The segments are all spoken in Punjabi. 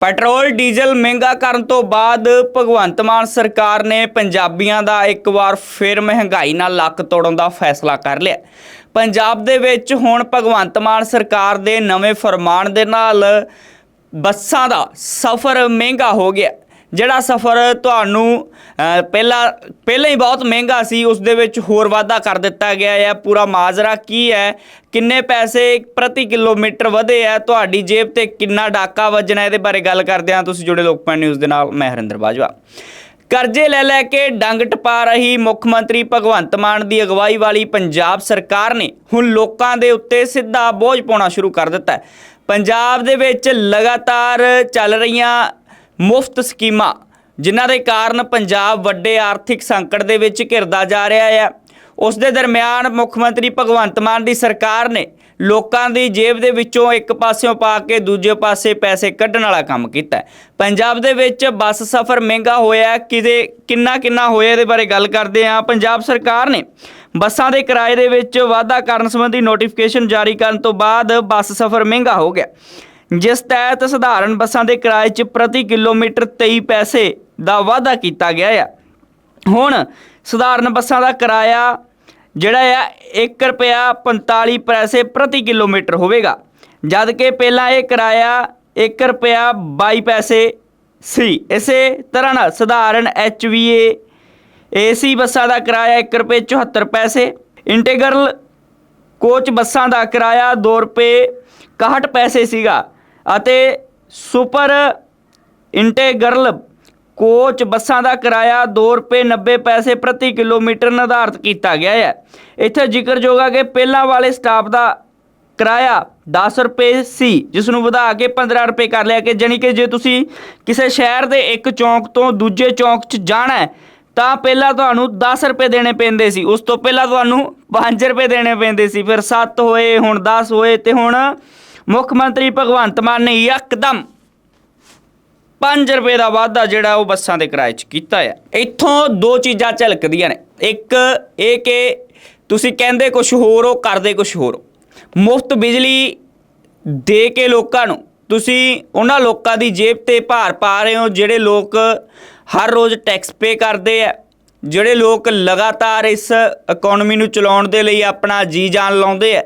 ਪੈਟਰੋਲ ਡੀਜ਼ਲ ਮਹਿੰਗਾ ਕਰਨ ਤੋਂ ਬਾਅਦ ਭਗਵੰਤ ਮਾਨ ਸਰਕਾਰ ਨੇ ਪੰਜਾਬੀਆਂ ਦਾ ਇੱਕ ਵਾਰ ਫਿਰ ਮਹਿੰਗਾਈ ਨਾਲ ਲੱਕ ਤੋੜਨ ਦਾ ਫੈਸਲਾ ਕਰ ਲਿਆ। ਪੰਜਾਬ ਦੇ ਵਿੱਚ ਹੁਣ ਭਗਵੰਤ ਮਾਨ ਸਰਕਾਰ ਦੇ ਨਵੇਂ ਫਰਮਾਨ ਦੇ ਨਾਲ ਬੱਸਾਂ ਦਾ ਸਫ਼ਰ ਮਹਿੰਗਾ ਹੋ ਗਿਆ। ਜਿਹੜਾ ਸਫ਼ਰ ਤੁਹਾਨੂੰ ਪਹਿਲਾਂ ਪਹਿਲਾਂ ਹੀ ਬਹੁਤ ਮਹਿੰਗਾ ਸੀ, ਉਸ ਦੇ ਵਿੱਚ ਹੋਰ ਵਾਧਾ ਕਰ ਦਿੱਤਾ ਗਿਆ ਹੈ। ਪੂਰਾ ਮਾਜਰਾ ਕੀ ਹੈ? ਕਿੰਨੇ ਪੈਸੇ ਪ੍ਰਤੀ ਕਿਲੋਮੀਟਰ ਵਧੇ ਹੈ? ਤੁਹਾਡੀ ਜੇਬ ਤੇ ਕਿੰਨਾ ਡਾਕਾ ਵੱਜਣਾ ਇਹਦੇ ਬਾਰੇ ਗੱਲ ਕਰਦੇ ਹਾਂ। ਤੁਸੀਂ ਜੁੜੇ ਲੋਕਪਾਲ ਨਿਊਜ਼ ਦੇ ਨਾਲ, ਮੈਂ ਹਰਿੰਦਰ ਬਾਜਵਾ। ਕਰਜ਼ੇ ਲੈ ਲੈ ਕੇ ਡੰਗ ਟਪਾ ਰਹੀ ਮੁੱਖ ਮੰਤਰੀ ਭਗਵੰਤ ਮਾਨ ਦੀ ਅਗਵਾਈ ਵਾਲੀ ਪੰਜਾਬ ਸਰਕਾਰ ਨੇ ਹੁਣ ਲੋਕਾਂ ਦੇ ਉੱਤੇ ਸਿੱਧਾ ਬੋਝ ਪਾਉਣਾ ਸ਼ੁਰੂ ਕਰ ਦਿੱਤਾ ਹੈ। ਪੰਜਾਬ ਦੇ ਵਿੱਚ ਲਗਾਤਾਰ ਚੱਲ ਰਹੀਆਂ ਮੁਫਤ ਸਕੀਮਾਂ, ਜਿਨ੍ਹਾਂ ਦੇ ਕਾਰਨ ਪੰਜਾਬ ਵੱਡੇ ਆਰਥਿਕ ਸੰਕਟ ਦੇ ਵਿੱਚ ਘਿਰਦਾ ਜਾ ਰਿਹਾ ਹੈ। ਉਸ ਦੇ ਦਰਮਿਆਨ ਮੁੱਖ ਮੰਤਰੀ ਭਗਵੰਤ ਮਾਨ ਦੀ ਸਰਕਾਰ ਨੇ ਲੋਕਾਂ ਦੀ ਜੇਬ ਦੇ ਵਿੱਚੋਂ ਇੱਕ ਪਾਸਿਓਂ ਪਾ ਕੇ ਦੂਜੇ ਪਾਸੇ ਪੈਸੇ ਕੱਢਣ ਵਾਲਾ ਕੰਮ ਕੀਤਾ ਪੰਜਾਬ ਦੇ ਵਿੱਚ ਬੱਸ ਸਫ਼ਰ ਮਹਿੰਗਾ ਹੋਇਆ ਕਿਤੇ ਕਿੰਨਾ ਕਿੰਨਾ ਹੋਇਆ ਇਹਦੇ ਬਾਰੇ ਗੱਲ ਕਰਦੇ ਹਾਂ। ਪੰਜਾਬ ਸਰਕਾਰ ਨੇ ਬੱਸਾਂ ਦੇ ਕਿਰਾਏ ਦੇ ਵਿੱਚ ਵਾਧਾ ਕਰਨ ਸੰਬੰਧੀ ਨੋਟੀਫਿਕੇਸ਼ਨ ਜਾਰੀ ਕਰਨ ਤੋਂ ਬਾਅਦ ਬੱਸ ਸਫ਼ਰ ਮਹਿੰਗਾ ਹੋ ਗਿਆ। ਜਿਸ ਤਹਿਤ ਸਧਾਰਨ ਬੱਸਾਂ ਦੇ ਕਿਰਾਏ 'ਚ ਪ੍ਰਤੀ ਕਿਲੋਮੀਟਰ 23 ਪੈਸੇ ਦਾ ਵਾਧਾ ਕੀਤਾ ਗਿਆ ਹੈ ਹੁਣ ਸਧਾਰਨ ਬੱਸਾਂ ਦਾ ਕਿਰਾਇਆ ਜਿਹੜਾ ਆ 1 ਰੁਪਿਆ 45 ਪੈਸੇ ਪ੍ਰਤੀ ਕਿਲੋਮੀਟਰ ਹੋਵੇਗਾ। ਜਦ ਕਿ ਪਹਿਲਾਂ ਇਹ ਕਿਰਾਇਆ 1 ਰੁਪਿਆ 22 ਪੈਸੇ ਸੀ। ਇਸੇ ਤਰ੍ਹਾਂ ਨਾਲ ਸਧਾਰਨ HVA ਏਸੀ ਬੱਸਾਂ ਦਾ ਕਿਰਾਇਆ 1 ਰੁਪਏ 74 ਪੈਸੇ, ਇੰਟੀਗਰਲ ਕੋਚ ਬੱਸਾਂ ਦਾ ਕਿਰਾਇਆ 2 ਰੁਪਏ 61 ਪੈਸੇ ਸੀਗਾ। ਅਤੇ ਸੁਪਰ ਇੰਟੇਗਰਲ ਕੋਚ ਬੱਸਾਂ ਦਾ ਕਿਰਾਇਆ 2 ਰੁਪਏ 90 ਪੈਸੇ ਪ੍ਰਤੀ ਕਿਲੋਮੀਟਰ ਨਿਰਧਾਰਤ ਕੀਤਾ ਗਿਆ ਹੈ। ਇੱਥੇ ਜ਼ਿਕਰਯੋਗ ਹੈ ਕਿ ਪਹਿਲਾਂ ਵਾਲੇ ਸਟਾਫ ਦਾ ਕਿਰਾਇਆ 10 ਰੁਪਏ ਸੀ, ਜਿਸ ਨੂੰ ਵਧਾ ਕੇ 15 ਰੁਪਏ ਕਰ ਲਿਆ ਕਿ ਜਾਣੀ ਕਿ ਜੇ ਤੁਸੀਂ ਕਿਸੇ ਸ਼ਹਿਰ ਦੇ ਇੱਕ ਚੌਂਕ ਤੋਂ ਦੂਜੇ ਚੌਂਕ 'ਚ ਜਾਣਾ ਹੈ, ਤਾਂ ਪਹਿਲਾਂ ਤੁਹਾਨੂੰ 10 ਰੁਪਏ ਦੇਣੇ ਪੈਂਦੇ ਸੀ। ਉਸ ਤੋਂ ਪਹਿਲਾਂ ਤੁਹਾਨੂੰ 5 ਰੁਪਏ ਦੇਣੇ ਪੈਂਦੇ ਸੀ। ਫਿਰ 7 ਹੋਏ, ਹੁਣ 10 ਹੋਏ ਤੇ ਹੁਣ ਮੁੱਖ ਮੰਤਰੀ ਭਗਵੰਤ ਮਾਨ ਨੇ ਯਕਦਮ 5 ਰੁਪਏ ਦਾ ਵਾਧਾ ਜਿਹੜਾ ਉਹ ਬੱਸਾਂ ਦੇ ਕਿਰਾਏ 'ਚ ਕੀਤਾ ਹੈ ਇੱਥੋਂ ਦੋ ਚੀਜ਼ਾਂ ਝਲਕਦੀਆਂ ਨੇ। ਇੱਕ ਇਹ ਕਿ ਤੁਸੀਂ ਕਹਿੰਦੇ ਕੁਝ ਹੋਰ ਹੋ ਕਰਦੇ ਕੁਝ ਹੋਰ। ਹੋ ਮੁਫਤ ਬਿਜਲੀ ਦੇ ਕੇ ਲੋਕਾਂ ਨੂੰ, ਤੁਸੀਂ ਉਹਨਾਂ ਲੋਕਾਂ ਦੀ ਜੇਬ ਤੇ ਭਾਰ ਪਾ ਰਹੇ ਹੋ ਜਿਹੜੇ ਲੋਕ ਹਰ ਰੋਜ਼ ਟੈਕਸ ਪੇ ਕਰਦੇ ਆ। ਜਿਹੜੇ ਲੋਕ ਲਗਾਤਾਰ ਇਸ ਇਕਨੋਮੀ ਨੂੰ ਚਲਾਉਣ ਦੇ ਲਈ ਆਪਣਾ ਜੀ ਜਾਨ ਲਾਉਂਦੇ ਆ,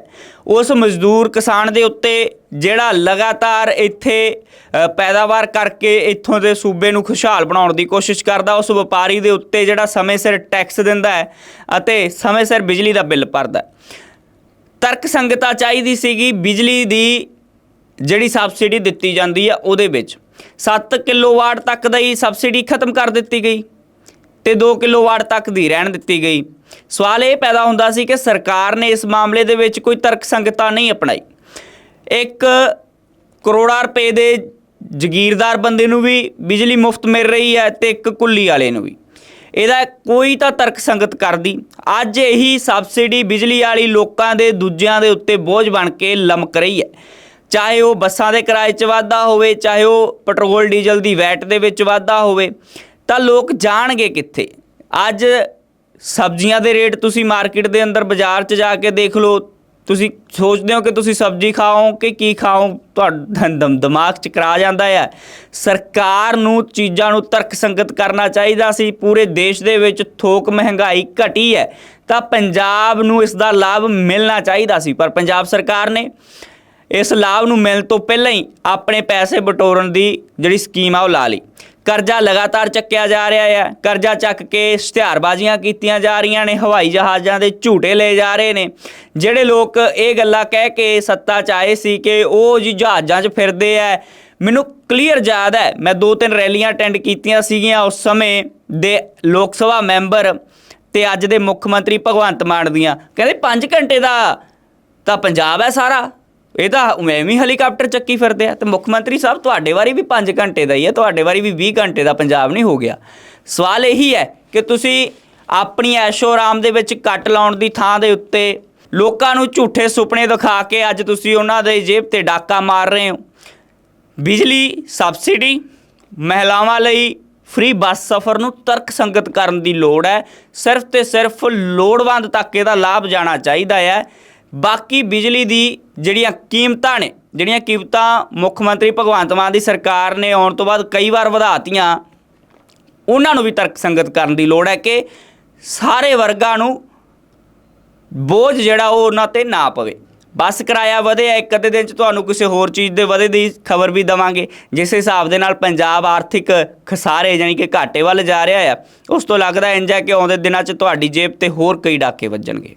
ਉਸ ਮਜ਼ਦੂਰ ਕਿਸਾਨ ਦੇ ਉੱਤੇ ਜਿਹੜਾ ਲਗਾਤਾਰ ਇੱਥੇ ਪੈਦਾਵਾਰ ਕਰਕੇ ਇੱਥੋਂ ਦੇ ਸੂਬੇ ਨੂੰ ਖੁਸ਼ਹਾਲ ਬਣਾਉਣ ਦੀ ਕੋਸ਼ਿਸ਼ ਕਰਦਾ, ਉਸ ਵਪਾਰੀ ਦੇ ਉੱਤੇ ਜਿਹੜਾ ਸਮੇਂ ਸਿਰ ਟੈਕਸ ਦਿੰਦਾ ਹੈ ਅਤੇ ਸਮੇਂ ਸਿਰ ਬਿਜਲੀ ਦਾ ਬਿੱਲ ਭਰਦਾ ਤਰਕ ਸੰਗਤਾ ਚਾਹੀਦੀ ਸੀਗੀ, ਬਿਜਲੀ ਦੀ ਜਿਹੜੀ ਸਬਸਿਡੀ ਦਿੱਤੀ ਜਾਂਦੀ ਆ, ਉਹਦੇ ਵਿੱਚ 7 ਕਿਲੋਵਾਟ ਤੱਕ ਦਾ ਹੀ ਸਬਸਿਡੀ ਖਤਮ ਕਰ ਦਿੱਤੀ ਗਈ। ਤੇ 2 ਕਿਲੋਵਾਟ ਤੱਕ ਦੀ ਰਹਿਣ ਦਿੱਤੀ ਗਈ। ਸਵਾਲ ਇਹ ਪੈਦਾ ਹੁੰਦਾ ਸੀ ਕਿ ਸਰਕਾਰ ਨੇ ਇਸ ਮਾਮਲੇ ਦੇ ਵਿੱਚ ਕੋਈ ਤਰਕ ਸੰਗਤਾ ਨਹੀਂ ਅਪਣਾਈ। ਇੱਕ ਕਰੋੜਾਂ ਰੁਪਏ ਦੇ ਜ਼ਗੀਰਦਾਰ ਬੰਦੇ ਨੂੰ ਵੀ ਬਿਜਲੀ ਮੁਫਤ ਮਿਲ ਰਹੀ ਹੈ ਤੇ ਇੱਕ ਕੁੱਲੀ ਵਾਲੇ ਨੂੰ ਵੀ। ਇਹਦਾ ਕੋਈ ਤਾਂ ਤਰਕ ਸੰਗਤ ਕਰਦੀ। ਅੱਜ ਇਹੀ ਸਬਸਿਡੀ ਬਿਜਲੀ ਵਾਲੀ ਲੋਕਾਂ ਦੇ ਦੂਜਿਆਂ ਦੇ ਉੱਤੇ ਬੋਝ ਬਣ ਕੇ ਲਮਕ ਰਹੀ ਹੈ। ਚਾਹੇ ਉਹ ਬੱਸਾਂ ਦੇ ਕਿਰਾਏ 'ਚ ਵਾਧਾ ਹੋਵੇ, ਚਾਹੇ ਉਹ ਪੈਟਰੋਲ, ਡੀਜ਼ਲ ਦੀ ਵੈਟ ਦੇ ਵਿੱਚ ਵਾਧਾ ਹੋਵੇ ਤਾਂ ਲੋਕ ਜਾਣਗੇ ਕਿੱਥੇ? ਅੱਜ ਸਬਜ਼ੀਆਂ ਦੇ ਰੇਟ ਤੁਸੀਂ ਮਾਰਕੀਟ ਦੇ ਅੰਦਰ ਬਾਜ਼ਾਰ 'ਚ ਜਾ ਕੇ ਦੇਖ ਲਓ, ਤੁਸੀਂ ਸੋਚਦੇ ਹੋ ਕਿ ਤੁਸੀਂ ਸਬਜ਼ੀ ਖਾਓ ਕਿ ਕੀ ਖਾਓ, ਤੁਹਾਡਾ ਦਮ- ਦਿਮਾਗ 'ਚ ਕਰਾ ਜਾਂਦਾ ਹੈ ਸਰਕਾਰ ਨੂੰ ਚੀਜ਼ਾਂ ਨੂੰ ਤਰਕ ਸੰਗਤ ਕਰਨਾ ਚਾਹੀਦਾ ਸੀ, ਪੂਰੇ ਦੇਸ਼ ਦੇ ਵਿੱਚ ਥੋਕ ਮਹਿੰਗਾਈ ਘਟੀ ਹੈ, ਤਾਂ ਪੰਜਾਬ ਨੂੰ ਇਸ ਦਾ ਲਾਭ ਮਿਲਣਾ ਚਾਹੀਦਾ ਸੀ, ਪਰ ਪੰਜਾਬ ਸਰਕਾਰ ਨੇ ਇਸ ਲਾਭ ਨੂੰ ਮਿਲਣ ਤੋਂ ਪਹਿਲਾਂ ਹੀ ਆਪਣੇ ਪੈਸੇ ਬਟੋਰਨ ਦੀ ਜਿਹੜੀ ਸਕੀਮ ਆ ਉਹ ਲਾ ਲਈ। ਕਰਜ਼ਾ ਲਗਾਤਾਰ ਚੱਕਿਆ ਜਾ ਰਿਹਾ ਹੈ। ਕਰਜ਼ਾ ਚੱਕ ਕੇ ਇਸ਼ਤਿਹਾਰਬਾਜ਼ੀਆਂ ਕੀਤੀਆਂ ਜਾ ਰਹੀਆਂ ਨੇ, ਹਵਾਈ ਜਹਾਜ਼ਾਂ ਦੇ ਝੂਟੇ ਲਏ ਜਾ ਰਹੇ ਨੇ। ਜਿਹੜੇ ਲੋਕ ਇਹ ਗੱਲਾਂ ਕਹਿ ਕੇ ਸੱਤਾ 'ਚ ਆਏ ਸੀ ਕਿ ਉਹ ਜੀ ਜਹਾਜ਼ਾਂ 'ਚ ਫਿਰਦੇ ਐ। ਮੈਨੂੰ ਕਲੀਅਰ ਯਾਦ ਹੈ ਮੈਂ ਦੋ ਤਿੰਨ ਰੈਲੀਆਂ ਅਟੈਂਡ ਕੀਤੀਆਂ ਸੀਗੀਆਂ ਉਸ ਸਮੇਂ ਦੇ ਲੋਕ ਸਭਾ ਮੈਂਬਰ ਤੇ ਅੱਜ ਦੇ ਮੁੱਖ ਮੰਤਰੀ ਭਗਵੰਤ ਮਾਨ ਦੀਆਂ। ਕਹਿੰਦੇ 5 ਘੰਟੇ ਦਾ ਤਾਂ ਪੰਜਾਬ ਹੈ ਸਾਰਾ। ਇਹ ਤਾਂ ਉਵੇਂ ਵੀ ਹੈਲੀਕਾਪਟਰ ਚੱਕੀ ਫਿਰਦੇ ਆ ਤੇ ਮੁੱਖ ਮੰਤਰੀ ਸਾਹਿਬ, ਤੁਹਾਡੇ ਵਾਰੀ ਵੀ 5 ਘੰਟੇ ਦਾ ਹੀ ਹੈ ਤੁਹਾਡੇ ਵਾਰੀ ਵੀ 20 ਘੰਟੇ ਦਾ ਪੰਜਾਬ ਨਹੀਂ ਹੋ ਗਿਆ। ਸਵਾਲ ਇਹੀ ਹੈ ਕਿ ਤੁਸੀਂ ਆਪਣੀ ਐਸ਼ੋ ਆਰਾਮ ਦੇ ਵਿੱਚ ਕੱਟ ਲਾਉਣ ਦੀ ਥਾਂ ਦੇ ਉੱਤੇ ਲੋਕਾਂ ਨੂੰ ਝੂਠੇ ਸੁਪਨੇ ਦਿਖਾ ਕੇ ਅੱਜ ਤੁਸੀਂ ਉਹਨਾਂ ਦੇ ਜੇਬ ਤੇ ਡਾਕਾ ਮਾਰ ਰਹੇ ਹੋ। ਬਿਜਲੀ, ਸਬਸਿਡੀ, ਮਹਿਲਾਵਾਂ ਲਈ ਫ੍ਰੀ ਬੱਸ ਸਫ਼ਰ ਨੂੰ ਤਰਕ ਸੰਗਤ ਕਰਨ ਦੀ ਲੋੜ ਹੈ। ਸਿਰਫ ਤੇ ਸਿਰਫ ਲੋੜਵੰਦ ਤੱਕ ਇਹਦਾ ਲਾਭ ਜਾਣਾ ਚਾਹੀਦਾ ਹੈ। ਬਾਕੀ ਬਿਜਲੀ ਦੀ ਜਿਹੜੀਆਂ ਕੀਮਤਾਂ ਨੇ, ਜਿਹੜੀਆਂ ਕੀਮਤਾਂ ਮੁੱਖ ਮੰਤਰੀ ਭਗਵੰਤ ਮਾਨ ਦੀ ਸਰਕਾਰ ਨੇ ਆਉਣ ਤੋਂ ਬਾਅਦ ਕਈ ਵਾਰ ਵਧਾਤੀਆਂ, ਉਹਨਾਂ ਨੂੰ ਵੀ ਤਰਕ ਸੰਗਤ ਕਰਨ ਦੀ ਲੋੜ ਹੈ ਕਿ ਸਾਰੇ ਵਰਗਾਂ ਨੂੰ ਬੋਝ ਜਿਹੜਾ ਉਹ ਉਹਨਾਂ ਤੇ ਨਾ ਪਵੇ। ਬੱਸ ਕਿਰਾਇਆ ਵਧਿਆ ਇੱਕ ਅੱਧੇ ਦਿਨ ਚ ਤੁਹਾਨੂੰ ਕਿਸੇ ਹੋਰ ਚੀਜ਼ ਦੇ ਵਧੇ ਦੀ ਖਬਰ ਵੀ ਦਵਾਂਗੇ। ਜਿਸ ਹਿਸਾਬ ਦੇ ਨਾਲ ਪੰਜਾਬ ਆਰਥਿਕ ਖਸਾਰੇ ਯਾਨੀ ਕਿ ਘਾਟੇ ਵੱਲ ਜਾ ਰਿਹਾ ਆ, ਉਸ ਤੋਂ ਲੱਗਦਾ ਇੰਜ ਹੈ ਕਿ ਆਉਂਦੇ ਦਿਨਾਂ ਚ ਤੁਹਾਡੀ ਜੇਬ ਤੇ ਹੋਰ ਕਈ ਡਾਕੇ ਵੱਜਣਗੇ।